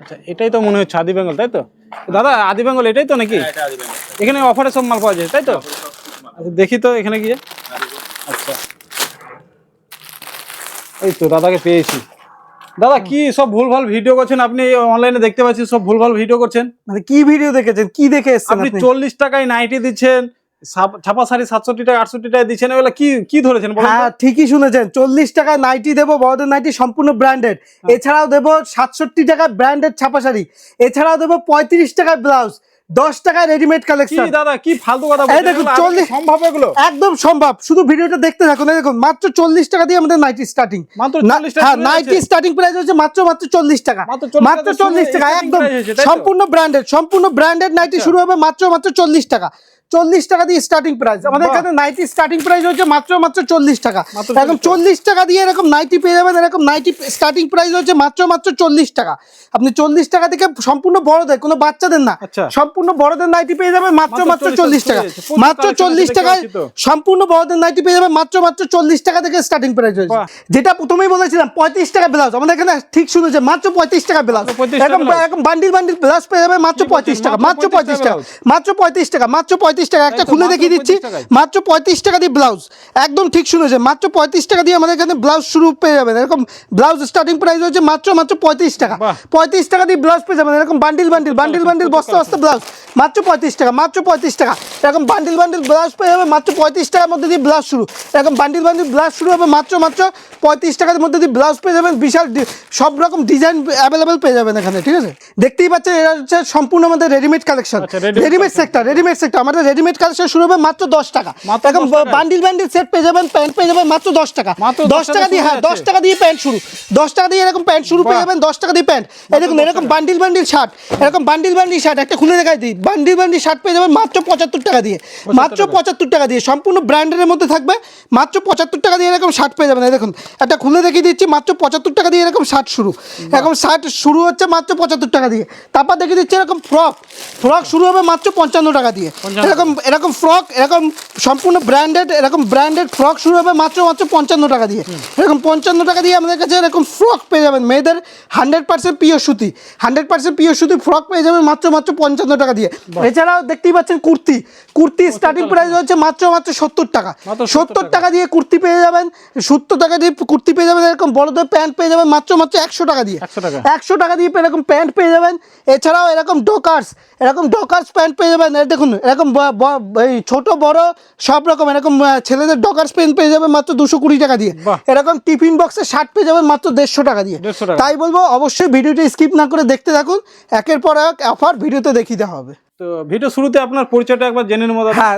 আচ্ছা এটাই তো মনে হচ্ছে আদি বেঙ্গল তাই তো? দাদা আদি বেঙ্গল এটাই তো নাকি? এটা এখানে অফারে সব মাল পাওয়া যায় তাই তো? আচ্ছা, দেখি তো এখানে গিয়ে। আচ্ছা। এই তো দাদাকে পেয়েছি। দাদা কি সব ভুলভাল ভিডিও করছেন? আপনি অনলাইনে দেখতে পাচ্ছি সব ভুলভাল ভিডিও করছেন? মানে কি ভিডিও দেখেছেন? কি দেখে এসেছেন আপনি? চল্লিশ টাকায় নাইটি দিচ্ছেন ছাপা শাড়ি সাতষট্টি টাকা আটষট্টি টাকা দিচ্ছেন এগুলো কি কি ধরেছেন হ্যাঁ ঠিকই শুনেছেন। চল্লিশ টাকায় নাইটি দেবো বড়দের নাইটি সম্পূর্ণ ব্র্যান্ডেড। এছাড়াও দেবো সাতষট্টি টাকায় ব্র্যান্ডেড ছাপা শাড়ি এছাড়াও দেবো পঁয়ত্রিশ টাকায় ব্লাউজ দশ টাকায় রেডিমেড কালেকশন দাদা কি ফালতু কথা এই দেখুন, 40 সম্ভব এগুলো? একদম সম্ভব। শুধু ভিডিওটা দেখতে থাকুন এই দেখুন মাত্র চল্লিশ টাকা দিয়ে আমাদের নাইটি স্টার্টিং মাত্র হ্যাঁ নাইটি স্টার্টিং প্রাইস হচ্ছে মাত্র মাত্র চল্লিশ টাকা। মাত্র 40 মাত্র টাকা চল্লিশ টাকা একদম? সম্পূর্ণ ব্র্যান্ডেড সম্পূর্ণ ব্র্যান্ডেড নাইটি শুরু হবে মাত্র মাত্র চল্লিশ টাকা। চল্লিশ টাকা দিয়ে স্টার্টিং প্রাইস আমাদের এখানে নাইটি স্টার্টিং প্রাইস হচ্ছে মাত্র মাত্র চল্লিশ টাকা। এরকম চল্লিশ টাকা। দিয়ে এরকম নাইটি পেয়ে যাবেন এরকম নাইটি স্টার্টিং প্রাইস হচ্ছে মাত্র মাত্র চল্লিশ টাকা। আপনি চল্লিশ টাকা থেকে সম্পূর্ণ বড়দের কোনো বাচ্চাদের না আচ্ছা। সম্পূর্ণ বড়দের নাইটি পেয়ে যাবেন মাত্র মাত্র মাত্র 40 চল্লিশ টাকা মাত্র চল্লিশ টাকায় সম্পূর্ণ বড়দের নাইটি পেয়ে যাবেন মাত্র মাত্র চল্লিশ টাকা থেকে স্টার্টিং প্রাইস বাহ। যেটা প্রথমেই বলেছিলাম পঁয়ত্রিশ টাকা ব্লাউজ। আমাদের এখানে ঠিক শুনেছে মাত্র পঁয়ত্রিশ টাকা ব্লাউজ। মাত্র 35 টাকা এরকম বান্ডিল বান্ডিল ব্লাউজ পেয়ে যাবে মাত্র পঁয়ত্রিশ টাকা মাত্র মাত্র 35 পঁয়ত্রিশ টাকা মাত্র পঁয়ত্রিশ টাকা মাত্র পঁয়ত্রিশ টাকা একটা খুলে দেখিয়ে দিচ্ছি। মাত্র পঁয়ত্রিশ টাকা দিয়ে ব্লাউজ। একদম ঠিক শুনেছে মাত্র পঁয়ত্রিশ টাকা দিয়ে আমাদের এখানে ব্লাউজ শুরু পেয়ে যাবেন। এরকম ব্লাউজ স্টার্টিং প্রাইস হচ্ছে মাত্র মাত্র পঁয়ত্রিশ টাকা। পঁয়ত্রিশ টাকা দিয়ে ব্লাউজ পেয়ে যাবেন এরকম বান্ডিল বান্ডিল বান্ডিল বান্ডিল বস্তা বস্তা ব্লাউজ। মাত্র পঁয়ত্রিশ টাকা মাত্র পঁয়ত্রিশ টাকা। এরকম বান্ডিল বান্ডিল ব্লাউজ পেয়ে যাবে মাত্র পঁয়ত্রিশ টাকার মধ্যে দিয়ে ব্লাউজ শুরু। এরকম বান্ডিল বান্ডিল ব্লাউজ শুরু হবে মাত্র মাত্র পঁয়ত্রিশ টাকার মধ্যে দিয়ে ব্লাউজ পেয়ে যাবেন। বিশাল সব রকম ডিজাইন অ্যাভেলেবেল পেয়ে যাবেন এখানে ঠিক আছে? দেখতেই পাচ্ছেন এটা হচ্ছে সম্পূর্ণ আমাদের readymade collection readymade sector readymade sector আমাদের রেডিমেড কালেকশন শুরু হবে মাত্র দশ টাকা। এরকম বান্ডিল বান্ডিল সেট পেয়ে যাবেন প্যান্ট পেয়ে যাবেন মাত্র দশ টাকা। মাত্র দশ টাকা দিয়ে হ্যাঁ দশ টাকা দিয়ে প্যান্ট শুরু। দশ টাকা দিয়ে এরকম প্যান্ট শুরু পেয়ে যাবেন দশ টাকা দিয়ে প্যান্ট দেখুন এরকম বান্ডিল বান্ডিল শার্ট এরকম বান্ডিল বান্ডিল শার্ট একটা খুলে দেখাই দিই। বান্ডিল বান্ডিল শার্ট পেয়ে যাবেন মাত্র পঁচাত্তর টাকা দিয়ে। মাত্র পঁচাত্তর টাকা দিয়ে। সম্পূর্ণ ব্র্যান্ডের মধ্যে থাকবে। মাত্র পঁচাত্তর টাকা দিয়ে এরকম শার্ট পেয়ে যাবেন। এই দেখুন একটা খুলে দেখিয়ে দিচ্ছি মাত্র পঁচাত্তর টাকা দিয়ে এরকম শার্ট শুরু। এরকম শার্ট শুরু হচ্ছে মাত্র পঁচাত্তর টাকা দিয়ে। তারপর দেখিয়ে দিচ্ছি এরকম ফ্রক ফ্রক শুরু হবে মাত্র পঞ্চান্ন টাকা দিয়ে। এরকম এরকম ফ্রক এরকম সম্পূর্ণ ব্র্যান্ডেড এরকম ব্র্যান্ডেড ফ্রক শুরু হবে মাত্র মাত্র পঞ্চান্ন টাকা দিয়ে। এরকম পঞ্চান্ন টাকা দিয়ে আমাদের কাছে এরকম ফ্রক পেয়ে যাবেন। মেয়েদের হান্ড্রেড পার্সেন্ট পিওর সুতি। হান্ড্রেড পার্সেন্ট পিওর সুতি ফ্রক পেয়ে যাবেন মাত্র মাত্র পঞ্চান্ন টাকা দিয়ে। এছাড়াও দেখতেই পাচ্ছেন কুর্তি। কুর্তি স্টার্টিং প্রাইস হচ্ছে মাত্র মাত্র সত্তর টাকা। সত্তর টাকা। দিয়ে কুর্তি পেয়ে যাবেন সত্তর টাকা দিয়ে কুর্তি পেয়ে যাবেন এরকম বড়দের প্যান্ট পেয়ে যাবেন মাত্র মাত্র একশো টাকা দিয়ে। একশো টাকা। দিয়ে এরকম প্যান্ট পেয়ে যাবেন এছাড়াও এরকম ডোকার্স এরকম ডোকার্স প্যান্ট পেয়ে যাবেন দেখুন এরকম ছোট বড় সব রকম এরকম ছেলেদের ডকার্স প্যান্ট পেয়ে যাবেন মাত্র দুশো কুড়ি টাকা দিয়ে। এরকম টিফিন বক্সের শার্ট পেয়ে যাবেন মাত্র দেড়শো টাকা দিয়ে। তাই বলব অবশ্যই ভিডিওটি স্কিপ না করে দেখতে থাকুন একের পর এক অফার ভিডিওতে দেখিয়ে দেওয়া হবে। তো ভিডিও শুরুতে আপনার পরিচয়টা একবার জেনে নেব হ্যাঁ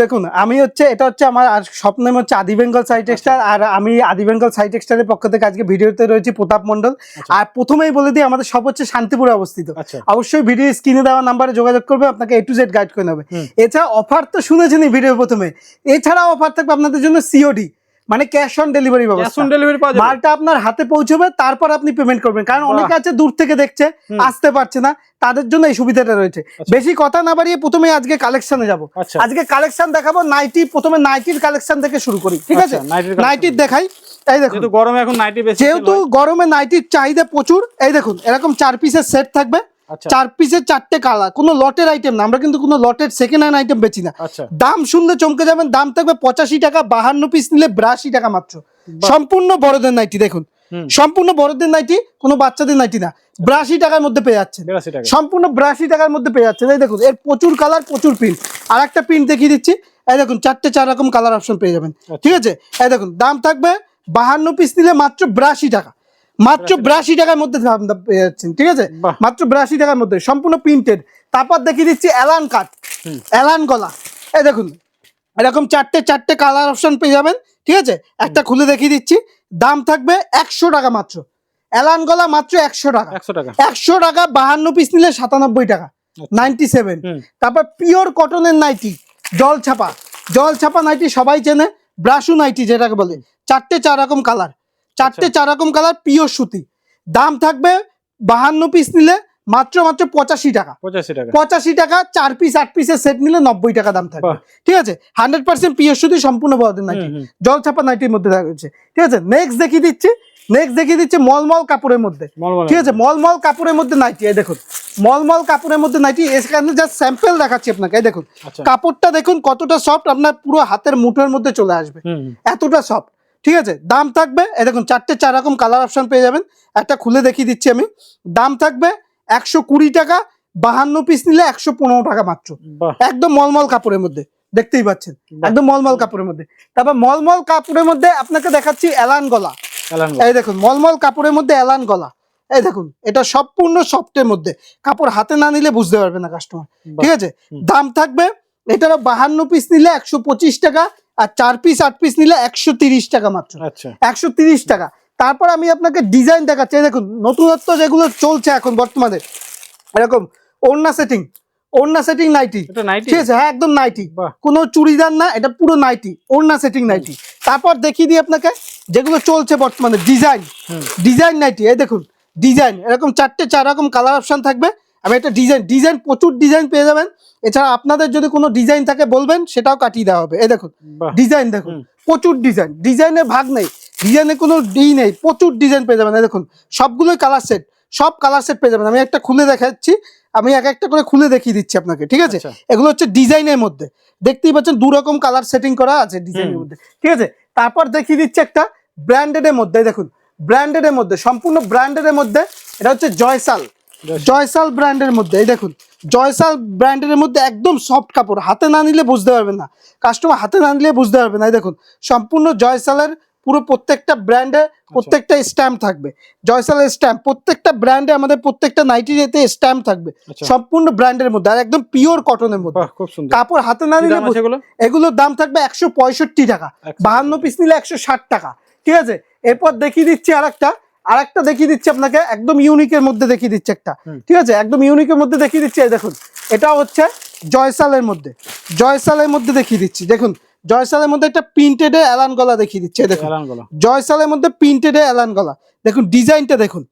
দেখুন আমি হচ্ছে এটা হচ্ছে আমার আর স্বপ্নের হচ্ছে আদি বেঙ্গল সাই টেক্সটাইল আর আমি আদি বেঙ্গল সাই টেক্সটাইলের পক্ষ থেকে আজকে ভিডিওতে রয়েছি প্রতাপ মন্ডল আর প্রথমেই বলে দিই আমাদের সব হচ্ছে শান্তিপুরে অবস্থিত। আচ্ছা। অবশ্যই ভিডিও স্ক্রিনে দেওয়া নাম্বারে যোগাযোগ করবে আপনাকে এ টু জেড গাইড করে নেবে এছাড়া অফার তো শুনেছেনই ভিডিও প্রথমে। এছাড়া অফার থাকবে আপনাদের জন্য সিওডি মানে cash on delivery cash on delivery পাওয়া যাবে। মালটা আপনার হাতে পৌঁছবে তারপর আপনি পেমেন্ট করবেন। কারণ অনেকে আছে দূর থেকে দেখছে আসতে পারছে না তাদের জন্য এই সুবিধাটা রয়েছে। বেশি কথা না বাড়িয়ে প্রথমে আজকে কালেকশনে যাব। আচ্ছা। আজকে কালেকশন দেখাবো নাইটি প্রথমে নাইটির কালেকশন থেকে শুরু করি ঠিক আছে? আচ্ছা, নাইটির দেখাই। এই দেখুন। গরমে এখন নাইটি বেশি যেহেতু গরমে নাইটির চাহিদা প্রচুর এই দেখুন এরকম চার পিসের সেট থাকবে। আচ্ছা। চার পিসের চারটে কালার কোনো লটের আইটেম না আমরা কিন্তু কোনো লটের সেকেন্ড হ্যান্ড আইটেম বেচি না। আচ্ছা। দাম শুনলে চমকে যাবেন দাম থাকবে পঁচাশি টাকা বাহান্ন পিস নিলে বিরাশি টাকা মাত্র। সম্পূর্ণ বড়দের নাইটি দেখুন। সম্পূর্ণ বড়দের নাইটি কোনো বাচ্চাদের নাইটি না। বিরাশি টাকার মধ্যে পেয়ে যাচ্ছেন। টাকা। সম্পূর্ণ বিরাশি টাকার মধ্যে পেয়ে যাচ্ছেন। এই দেখুন এর প্রচুর কালার প্রচুর প্রিন্ট আর একটা প্রিন্ট দেখিয়ে দিচ্ছি। এই দেখুন চারটে চার রকম কালার অপশন পেয়ে যাবেন। ঠিক আছে? এই দেখুন দাম থাকবে বাহান্ন পিস নিলে মাত্র বিরাশি টাকা। মাত্র বিরাশি টাকার মধ্যে যাচ্ছেন ঠিক আছে? মাত্র বিরাশি টাকার মধ্যে সম্পূর্ণ প্রিন্টেড তারপর দেখিয়ে দিচ্ছি অ্যালান কাট অ্যালান গলা। এই দেখুন এরকম চারটে চারটে কালার অপশন পেয়ে যাবেন ঠিক আছে? একটা খুলে দেখিয়ে দিচ্ছি দাম থাকবে একশো টাকা মাত্র। অ্যালান গলা মাত্র একশো টাকা। একশো টাকা। একশো টাকা বাহান্ন পিস নিলে সাতানব্বই টাকা নাইনটি সেভেন তারপর পিওর কটনের নাইটি জল ছাপা। জল ছাপা নাইটি সবাই চেনে ব্রাশু নাইটি যেটাকে বলে। চারটে চার রকম কালার চারটে চার রকম কালার পিওর সুতি। দাম থাকবে বাহান্ন পিস নিলে মাত্র মাত্র পঁচাশি টাকা। পঁচাশি টাকা। পঁচাশি টাকা চার পিস আট পিসের সেট নিলে নব্বই টাকা দাম থাকবে। ঠিক আছে? হান্ড্রেড পার্সেন্ট পিওর সুতি সম্পূর্ণ বড়দের নাইটি। জল ছাপা নাইটির মধ্যে থাকছে ঠিক আছে? নেক্সট দেখিয়ে দিচ্ছি। নেক্সট দেখিয়ে দিচ্ছে মলমল কাপড়ের মধ্যে। ঠিক আছে? মলমল কাপড়ের মধ্যে নাইটি এই দেখুন। মলমল কাপড়ের মধ্যে নাইটি এখানে জাস্ট স্যাম্পেল দেখাচ্ছি আপনাকে এই দেখুন। আচ্ছা। কাপড়টা দেখুন কতটা সফট আপনার পুরো হাতের মুঠোর মধ্যে চলে আসবে। এতটা সফট ঠিক আছে? দাম থাকবে এই দেখুন চারটে চার রকম কালার অপশন পেয়ে যাবেন। একটা খুলে দেখিয়ে দিচ্ছি আমি। দাম থাকবে একশো কুড়ি টাকা বাহান্ন পিস নিলে একশো পনেরো টাকা মাত্র। একদম মলমল কাপড়ের মধ্যে দেখতেই পাচ্ছেন? একদম মলমল কাপড়ের মধ্যে। তারপর মলমল কাপড়ের মধ্যে আপনাকে দেখাচ্ছি এলান গলা। এই দেখুন মলমল কাপড়ের মধ্যে এলান গলা। এই দেখুন এটা সম্পূর্ণ সফটের মধ্যে। কাপড় হাতে না নিলে বুঝতে পারবে না কাস্টমার ঠিক আছে? দাম থাকবে এটারও বাহান্ন পিস নিলে একশো পঁচিশ টাকা আর চার পিস আট পিস নিলে একশো তিরিশ টাকা মাত্র। আচ্ছা। একশো তিরিশ টাকা। তারপর আমি আপনাকে ডিজাইন দেখাচ্ছি। দেখুন নতুনত্ব যেগুলো চলছে এখন বর্তমানে। এরকম ওড়না সেটিং ওড়না সেটিং নাইটি নাইটি ঠিক আছে হ্যাঁ একদম নাইটি কোনো চুড়িদার না এটা পুরো নাইটি ওড়না সেটিং নাইটি তারপর দেখিয়ে দিই আপনাকে যেগুলো চলছে বর্তমানে ডিজাইন ডিজাইন নাইটি এই দেখুন ডিজাইন এরকম চারটে চার রকম কালার অপশন থাকবে। আমি একটা ডিজাইন ডিজাইন প্রচুর ডিজাইন পেয়ে যাবেন। এছাড়া আপনাদের যদি কোনো ডিজাইন থাকে বলবেন সেটাও কাটিয়ে দেওয়া হবে। এই দেখুন ডিজাইন দেখুন প্রচুর ডিজাইন ডিজাইনের ভাগ নেই। ডিজাইনের কোনো ডি নেই। প্রচুর ডিজাইন পেয়ে যাবেন। এই দেখুন সবগুলোই কালার সেট সব কালার সেট পেয়ে যাবেন। আমি একটা খুলে দেখাচ্ছি। আমি এক একটা করে খুলে দেখিয়ে দিচ্ছি আপনাকে ঠিক আছে? আচ্ছা। এগুলো হচ্ছে ডিজাইনের মধ্যে। দেখতেই পাচ্ছেন দু রকম কালার সেটিং করা আছে ডিজাইনের মধ্যে। ঠিক আছে? তারপর দেখিয়ে দিচ্ছি একটা ব্র্যান্ডেডের মধ্যে। এই দেখুন ব্র্যান্ডেডের মধ্যে সম্পূর্ণ ব্র্যান্ডেডের মধ্যে। এটা হচ্ছে জয়সাল। জয়সাল ব্র্যান্ডের মধ্যে এই দেখুন জয়সাল ব্র্যান্ডের মধ্যে একদম সফট কাপড় হাতে না নিলে বুঝতে পারবেন না। কাস্টমার হাতে না নিলে বুঝতে পারবে না এই দেখুন সম্পূর্ণ জয়সালের পুরো প্রত্যেকটা ব্র্যান্ডে প্রত্যেকটা স্ট্যাম্প থাকবে। জয়সালের স্ট্যাম্প প্রত্যেকটা ব্র্যান্ডে আমাদের প্রত্যেকটা নাইটিতে স্ট্যাম্প থাকবে। আচ্ছা। সম্পূর্ণ ব্র্যান্ডের মধ্যে আর একদম পিওর কটনের মধ্যে। কাপড় হাতে না নিলে এগুলোর দাম থাকবে একশো পঁয়ষট্টি টাকা। বাহান্ন পিস নিলে একশো ষাট টাকা। ঠিক আছে? এরপর দেখিয়ে দিচ্ছি আর একটা আর একটা দেখিয়ে দিচ্ছি আপনাকে একদম ইউনিকের মধ্যে দেখিয়ে দিচ্ছে একটা। ঠিক আছে? একদম ইউনিকের মধ্যে দেখিয়ে দিচ্ছি এই দেখুন। এটা হচ্ছে জয়সালের মধ্যে। জয়সালের মধ্যে দেখিয়ে দিচ্ছি। দেখুন জয়সালের মধ্যে একটা প্রিন্টেড অ্যালান গলা দেখিয়ে দিচ্ছে দেখুন। জয়সালের মধ্যে প্রিন্টেড অ্যালান গলা। দেখুন ডিজাইনটা দেখুন।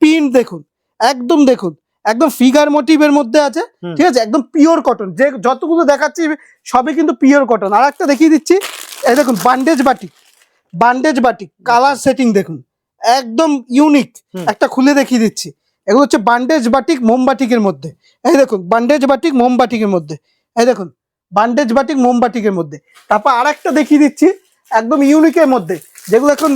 প্রিন্ট দেখুন। একদম দেখুন। একদম ফিগার মোটিভের মধ্যে আছে। ঠিক আছে? একদম পিওর কটন যে যতগুলো দেখাচ্ছি সবই কিন্তু পিওর কটন আর একটা দেখিয়ে দিচ্ছি। এই দেখুন bandhej batik bandhej batik colour setting দেখুন। একদম ইউনিক একটা খুলে দেখিয়ে দিচ্ছি। এগুলো হচ্ছে বান্ডেজ বাটিক মোমবাটিকের মধ্যে। এই দেখুন বান্ডেজ বাটিক মোমবাটিকের মধ্যে। এই দেখুন বান্ডেজ বাটিক মোমবাটিকের মধ্যে। তারপর আর একটা দেখিয়ে দিচ্ছি একদম ইউনিকের মধ্যে। যেগুলো এখন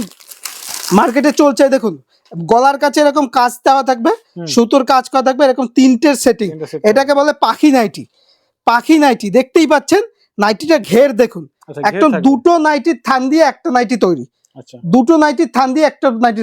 মার্কেটে চলছে দেখুন গলার কাছে এরকম কাজ দেওয়া থাকবে সুতোর কাজ করা থাকবে এরকম তিনটের সেটিং এটাকে বলে পাখি নাইটি। পাখি নাইটি দেখতেই পাচ্ছেন নাইটিটা ঘের দেখুন। আচ্ছা, একদম দুটো নাইটির থান দিয়ে একটা নাইটি তৈরি। দুটো নাইটির থান দিয়ে একটা নাইটি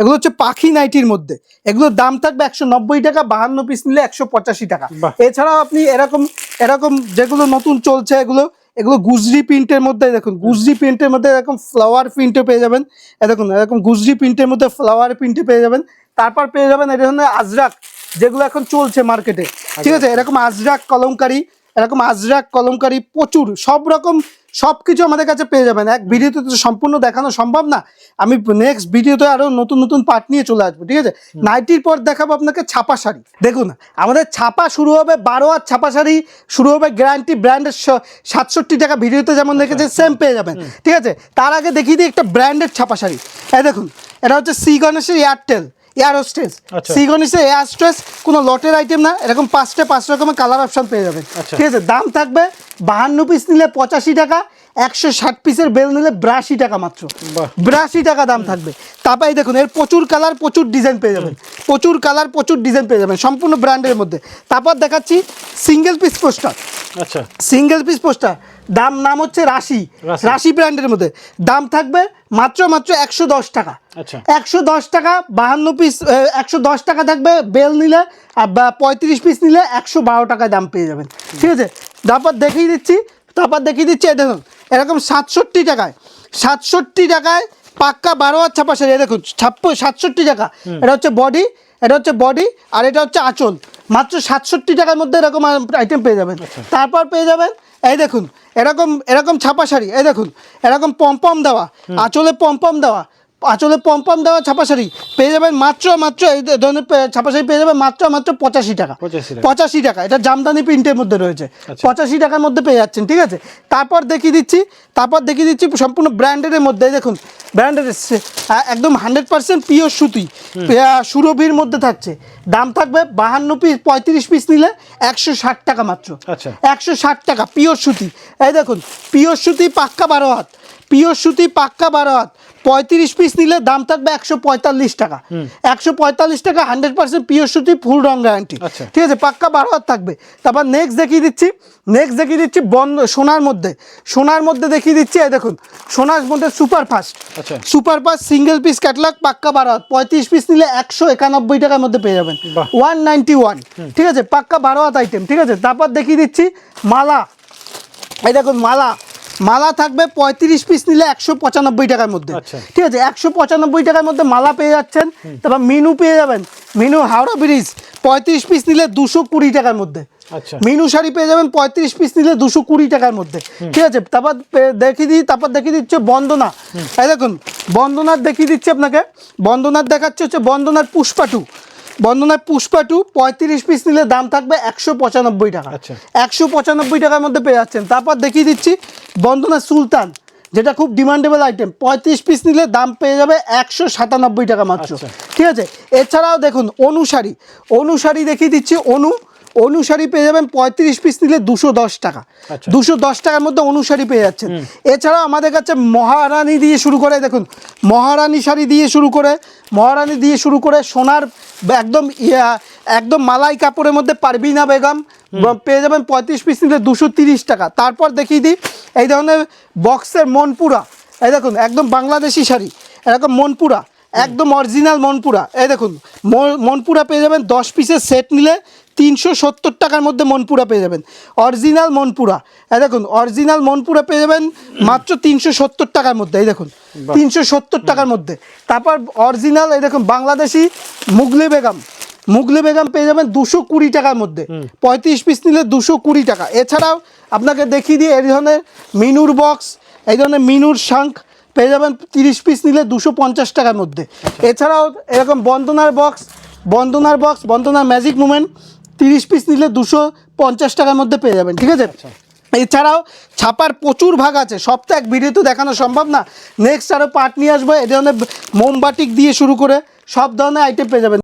এগুলো হচ্ছে পাখি নাইটির মধ্যে। এগুলোর দাম থাকবে একশো নব্বই টাকা বাহান্ন পিস নিলে একশো পঁচাশি টাকা। এছাড়াও আপনি এরকম এরকম যেগুলো নতুন চলছে এগুলো এগুলো গুজরি প্রিন্টের মধ্যে দেখুন গুজরি প্রিন্টের মধ্যে এরকম ফ্লাওয়ার প্রিন্টে পেয়ে যাবেন। দেখুন এরকম গুজরি প্রিন্টের মধ্যে ফ্লাওয়ার প্রিন্টে পেয়ে যাবেন। তারপর পেয়ে যাবেন এটা ধরনের আজরাক যেগুলো এখন চলছে মার্কেটে ঠিক আছে এরকম আজরাক কলমকারি এরকম আজরাক কলমকারি প্রচুর সব রকম সব কিছু আমাদের কাছে পেয়ে যাবেন। এক ভিডিওতে তো সম্পূর্ণ দেখানো সম্ভব না। আমি নেক্সট ভিডিওতে আরও নতুন নতুন পার্ট নিয়ে চলে আসব ঠিক আছে? নাইটির পর দেখাবো আপনাকে ছাপা শাড়ি। দেখুন আমাদের ছাপা শুরু হবে বারো আর ছাপা শাড়ি শুরু হবে গ্যারান্টি ব্র্যান্ডের সাতষট্টি টাকা ভিডিওতে যেমন দেখেছে সেম পেয়ে যাবেন ঠিক আছে? তার আগে দেখিয়ে দিই একটা ব্র্যান্ডের ছাপা শাড়ি। এই দেখুন এটা হচ্ছে সি গণেশের এয়ারটেল এয়ার হোস্টেস আচ্ছা। সি গণেশের এয়ার কোনো লটের আইটেম না এরকম পাঁচটা পাঁচ রকমের কালার অপশন পেয়ে যাবেন আচ্ছা। ঠিক আছে? দাম থাকবে বাহান্ন পিস নিলে পঁচাশি টাকা একশো ষাট পিসের বেল নিলে বিরাশি টাকা মাত্র। বিরাশি টাকা দাম থাকবে। তারপরে দেখুন এর প্রচুর কালার প্রচুর ডিজাইন পেয়ে যাবেন। প্রচুর কালার প্রচুর ডিজাইন পেয়ে যাবেন সম্পূর্ণ ব্র্যান্ডের মধ্যে। তারপর দেখাচ্ছি সিঙ্গেল পিস পোস্টার আচ্ছা। সিঙ্গেল পিস পোস্টার দাম নাম হচ্ছে রাশি। রাশি। ব্র্যান্ডের মধ্যে। দাম থাকবে মাত্র মাত্র একশো দশ টাকা। আচ্ছা। একশো দশ টাকা বাহান্ন পিস একশো দশ টাকা থাকবে বেল নিলে আর পঁয়ত্রিশ পিস নিলে একশো বারো টাকায় দাম পেয়ে যাবেন। ঠিক আছে? তারপর দেখিয়ে দিচ্ছি তারপর দেখিয়ে দিচ্ছি এই দেখুন এরকম সাতষট্টি টাকায় সাতষট্টি টাকায় পাক্কা বারো আর ছাপা শাড়ি এই দেখুন ছাপ্প সাতষট্টি টাকা। এটা হচ্ছে বডি এটা হচ্ছে বডি আর এটা হচ্ছে আঁচল। মাত্র সাতষট্টি টাকার মধ্যে এরকম আইটেম পেয়ে যাবেন। তারপর পেয়ে যাবেন এই দেখুন এরকম এরকম ছাপা শাড়ি এই দেখুন এরকম পম্পম দেওয়া আঁচলে পম্পম দেওয়া আঁচলে পম্পম দেওয়া ছাপা শাড়ি পেয়ে যাবেন মাত্র মাত্র এই ধরনের ছাপা শাড়ি পেয়ে যাবেন মাত্র মাত্র পঁচাশি টাকা। পঁচাশি টাকা। এটা জামদানি প্রিন্টের মধ্যে রয়েছে। আচ্ছা। পঁচাশি টাকার মধ্যে পেয়ে যাচ্ছেন ঠিক আছে? তারপর দেখিয়ে দিচ্ছি তারপর দেখিয়ে দিচ্ছি সম্পূর্ণ ব্র্যান্ডের মধ্যে। দেখুন ব্র্যান্ডের একদম হান্ড্রেড পার্সেন্ট পিওর সুতি সুরভির মধ্যে থাকছে। দাম থাকবে বাহান্ন পিস পঁয়ত্রিশ পিস নিলে একশো ষাট টাকা মাত্র। আচ্ছা। একশো ষাট টাকা পিওর সুতি। এই দেখুন পিওর সুতি পাক্কা বারো হাত। পিওর সুতি পাক্কা বারো হাত। পঁয়ত্রিশ পিস নিলে দাম থাকবে একশো পঁয়তাল্লিশ টাকা। একশো পঁয়তাল্লিশ টাকা হান্ড্রেড পার্সেন্ট পিওর সুতি ফুল রং গ্যারান্টি আচ্ছা। ঠিক আছে পাক্কা বারো হাত থাকবে। তারপর নেক্সট দেখিয়ে দিচ্ছি নেক্সট দেখিয়ে দিচ্ছি বন্ধ সোনার মধ্যে। সোনার মধ্যে দেখিয়ে দিচ্ছি এই দেখুন সোনার মধ্যে super fast. Super fast single piece catalogue পাক্কা বারো হাত পঁয়ত্রিশ পিস নিলে একশো একানব্বই টাকার মধ্যে পেয়ে যাবেন। ওয়ান নাইনটি ওয়ান ঠিক আছে পাক্কা বারো হাত আইটেম ঠিক আছে তারপর দেখিয়ে দিচ্ছি মালা। এই দেখুন মালা। মালা থাকবে পঁয়ত্রিশ পিস নিলে একশো পঁচানব্বই টাকার মধ্যে। আচ্ছা। ঠিক আছে একশো পঁচানব্বই টাকার মধ্যে মালা পেয়ে যাচ্ছেন তারপর মিনু পেয়ে যাবেন মিনু হাওড়া ব্রিজ পঁয়ত্রিশ পিস নিলে দুশো কুড়ি টাকার মধ্যে। আচ্ছা। মিনু শাড়ি পেয়ে যাবেন পঁয়ত্রিশ পিস নিলে দুশো কুড়ি টাকার মধ্যে। ঠিক আছে তারপর দেখিয়ে দিই তারপর দেখিয়ে দিচ্ছে বন্দনা। এই দেখুন বন্দনার দেখিয়ে দিচ্ছি আপনাকে। বন্দনার দেখাচ্ছে হচ্ছে বন্দনার পুষ্পাটু বন্দনার পুষ্পাটু পঁয়ত্রিশ পিস নিলে দাম থাকবে একশো পঁচানব্বই টাকা। আচ্ছা। একশো পঁচানব্বই টাকার মধ্যে পেয়ে যাচ্ছেন। তারপর দেখিয়ে দিচ্ছি বন্দনা সুলতান যেটা খুব ডিমান্ডেবল আইটেম পঁয়ত্রিশ পিস নিলে দাম পেয়ে যাবে একশো সাতানব্বই টাকা মাত্র। আচ্ছা। ঠিক আছে? এছাড়াও দেখুন অনুসারী। অনুসারী দেখিয়ে দিচ্ছি অনু অনুসারী পেয়ে যাবেন পঁয়ত্রিশ পিস নিলে দুশো দশ টাকা। আচ্ছা। দুশো দশ টাকার মধ্যে অনুসারী পেয়ে যাচ্ছেন। এছাড়াও আমাদের কাছে মহারানী দিয়ে শুরু করে দেখুন মহারানী শাড়ি দিয়ে শুরু করে মহারানী দিয়ে শুরু করে সোনার একদম ইয়া একদম মালাই কাপড়ের মধ্যে পারবিনা বেগম। পেয়ে যাবেন পঁয়ত্রিশ পিস নিলে দুশো তিরিশ টাকা। তারপর দেখিয়ে দিই এই ধরনের বক্সের মনপুরা। এই দেখুন একদম বাংলাদেশি শাড়ি। এরকম মনপুরা একদম অরিজিনাল মনপুরা। এই দেখুন মন- মনপুরা পেয়ে যাবেন দশ পিসের সেট নিলে তিনশো সত্তর টাকার মধ্যে মনপুরা পেয়ে যাবেন। অরিজিনাল মনপুরা। এই দেখুন অরিজিনাল মনপুরা পেয়ে যাবেন মাত্র তিনশো সত্তর টাকার মধ্যে। এই দেখুন তিনশো সত্তর টাকার মধ্যে। তারপর অরিজিনাল এই দেখুন বাংলাদেশি মুগলি বেগম। মুগলি বেগম পেয়ে যাবেন দুশো কুড়ি টাকার মধ্যে। পঁয়ত্রিশ পিস নিলে দুশো কুড়ি টাকা। এছাড়াও আপনাকে দেখিয়ে দিয়ে এই ধরনের মিনুর বক্স এই ধরনের মিনুর শাঙ্খ পেয়ে যাবেন তিরিশ পিস নিলে দুশো পঞ্চাশ টাকার মধ্যে। এছাড়াও এরকম বন্দনার বক্স বন্দনার বক্স বন্দনার ম্যাজিক মুমেন্ট তিরিশ পিস নিলে দুশো পঞ্চাশ টাকার মধ্যে পেয়ে যাবেন ঠিক আছে? এছাড়াও ছাপার প্রচুর ভাগ আছে সব তো এক ভিডিও তো দেখানো সম্ভব না। নেক্সট আরও পার্ট নিয়ে আসব এই ধরনের মোমবাটিক দিয়ে শুরু করে সব ধরনের আইটেম পেয়ে যাবেন।